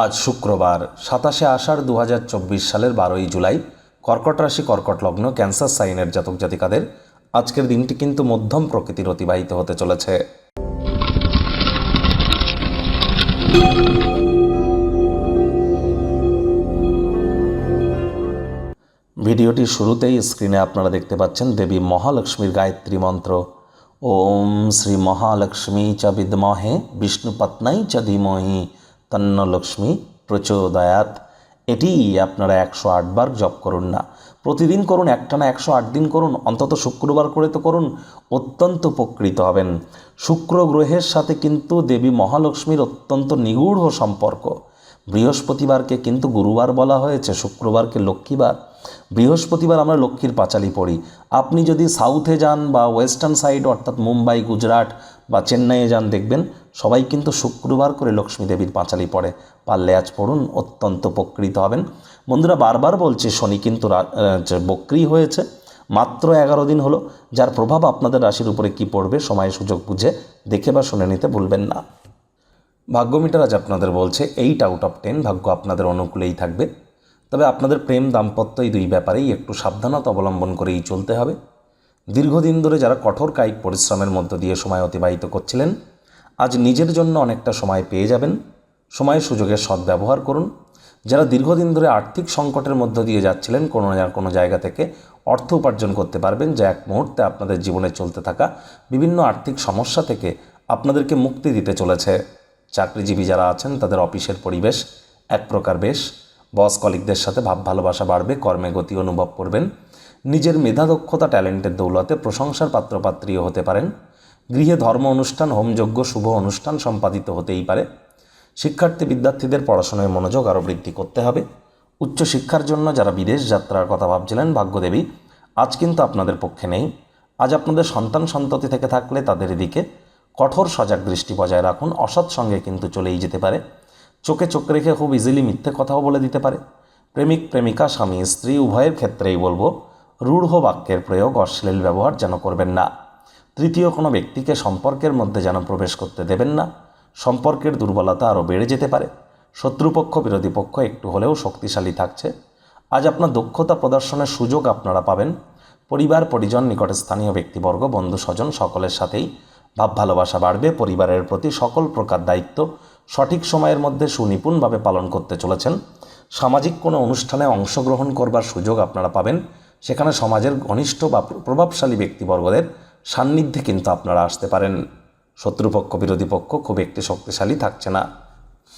আজ শুক্রবার, সাতাশে আষাঢ় দু হাজার চব্বিশ সালের বারোই জুলাই, কর্কট রাশি কর্কট লগ্ন, ক্যান্সার সাইনের জাতক জাতিকাদের। আজকের দিনটি কিন্তু মধ্যম প্রকৃতির অতিবাহিত হতে চলেছে। ভিডিওটির শুরুতেই স্ক্রিনে আপনারা দেখতে পাচ্ছেন দেবী মহালক্ষ্মীর গায়ত্রী মন্ত্র। ওম শ্রী মহালক্ষ্মী চ বিদ্মহে বিষ্ণুপত্নাই চ ধীমহি তন্ন লক্ষ্মী প্রচোদয়াত। এটি আপনারা একশো আটবার জপ করুন না। প্রতিদিন করুন একটা না একশো আট দিন করুন, অন্তত শুক্রবার করে তো করুন, অত্যন্ত উপকৃত হবেন। শুক্র গ্রহের সাথে কিন্তু দেবী মহালক্ষ্মীর অত্যন্ত নিগূঢ় সম্পর্ক। বৃহস্পতিবারকে কিন্তু গুরুবার বলা হয়েছে, শুক্রবারকে লক্ষ্মীবার। বৃহস্পতিবার আমরা লক্ষ্মীর পাঁচালি পড়ি। আপনি যদি সাউথে যান বা ওয়েস্টার্ন সাইড, অর্থাৎ মুম্বাই, গুজরাট বা চেন্নাইয়ে যান, দেখবেন সবাই কিন্তু শুক্রবার করে লক্ষ্মী দেবীর পাঁচালি পড়ে। পারলে আজ পড়ুন, অত্যন্ত উপকৃত হবেন। বন্ধুরা, বারবার বলছে, শনি কিন্তু বক্রি হয়েছে। মাত্র এগারো দিন হলো, যার প্রভাব আপনাদের রাশির উপরে কি পড়বে, সময়, সুযোগ বুঝে দেখে বা শুনে নিতে ভুলবেন না। ভাগ্যমিটার আজ আপনাদের বলছে এইট আউট অফ টেন ভাগ্য আপনাদের অনুকূলেই থাকবে। তবে আপনাদের প্রেম দাম্পত্য এই দুই ব্যাপারেই একটু সাবধানতা অবলম্বন করেই চলতে হবে। দীর্ঘদিন ধরে যারা কঠোর কায়িক পরিশ্রমের মধ্য দিয়ে সময় অতিবাহিত করছিলেন, আজ নিজের জন্য অনেকটা সময় পেয়ে যাবেন। সময় সুযোগের সদ্ব্যবহার করুন। যারা দীর্ঘদিন ধরে আর্থিক সংকটের মধ্য দিয়ে যাচ্ছিলেন, কোনো না কোনো জায়গা থেকে অর্থ উপার্জন করতে পারবেন, যা এক মুহূর্তে আপনাদের জীবনে চলতে থাকা বিভিন্ন আর্থিক সমস্যা থেকে আপনাদেরকে মুক্তি দিতে চলেছে। চাকরিজীবী যারা আছেন, তাদের অফিসের পরিবেশ এক প্রকার বেশ। বস কলিকদের সাথে ভাব ভালোবাসা বাড়বে, কর্মে গতি অনুভব করবেন। নিজের মেধা, দক্ষতা, ট্যালেন্টের দৌলতে প্রশংসার পাত্রপাত্রীও হতে পারেন। গৃহে ধর্ম অনুষ্ঠান হোমযজ্ঞ শুভ অনুষ্ঠান সম্পাদিত হতেই পারে। শিক্ষার্থী বিদ্যার্থীদের পড়াশোনায় মনোযোগ আরও বৃদ্ধি করতে হবে। উচ্চশিক্ষার জন্য যারা বিদেশ যাত্রার কথা ভাবছিলেন, ভাগ্যদেবী, আজ কিন্তু আপনাদের পক্ষে নেই। আজ আপনাদের সন্তান সন্ততি থেকে থাকলে তাদের দিকে কঠোর সজাগ দৃষ্টি বজায় রাখুন। অসৎ সঙ্গে কিন্তু চলেই যেতে পারে। চোখে চোখ রেখে খুব ইজিলি মিথ্যে কথাও বলে দিতে পারে। প্রেমিক, প্রেমিকা, স্বামী, স্ত্রী, উভয়ের ক্ষেত্রেই বলব, রূঢ় বাক্যের প্রয়োগ অশ্লীল ব্যবহার যেন করবেন না। তৃতীয়, কোনো ব্যক্তিকে সম্পর্কের মধ্যে যেন প্রবেশ করতে দেবেন না। সম্পর্কের দুর্বলতা আরও বেড়ে যেতে পারে। শত্রুপক্ষ, বিরোধী পক্ষ একটু হলেও শক্তিশালী থাকছে। আজ আপনার দক্ষতা প্রদর্শনের সুযোগ আপনারা পাবেন। পরিবার, পরিজন, নিকটে স্থানীয় ব্যক্তিবর্গ, বন্ধু, স্বজন সকলের সাথেই ভাব ভালোবাসা বাড়বে। পরিবারের প্রতি সকল প্রকার দায়িত্ব সঠিক সময়ের মধ্যে সুনিপুণভাবে পালন করতে চলেছেন। সামাজিক কোনো অনুষ্ঠানে অংশগ্রহণ করবার সুযোগ আপনারা পাবেন। সেখানে সমাজের ঘনিষ্ঠ বা প্রভাবশালী ব্যক্তিবর্গদের সান্নিধ্যে কিন্তু আপনারা আসতে পারেন। শত্রুপক্ষ, বিরোধী পক্ষ খুব একটি শক্তিশালী থাকছে না।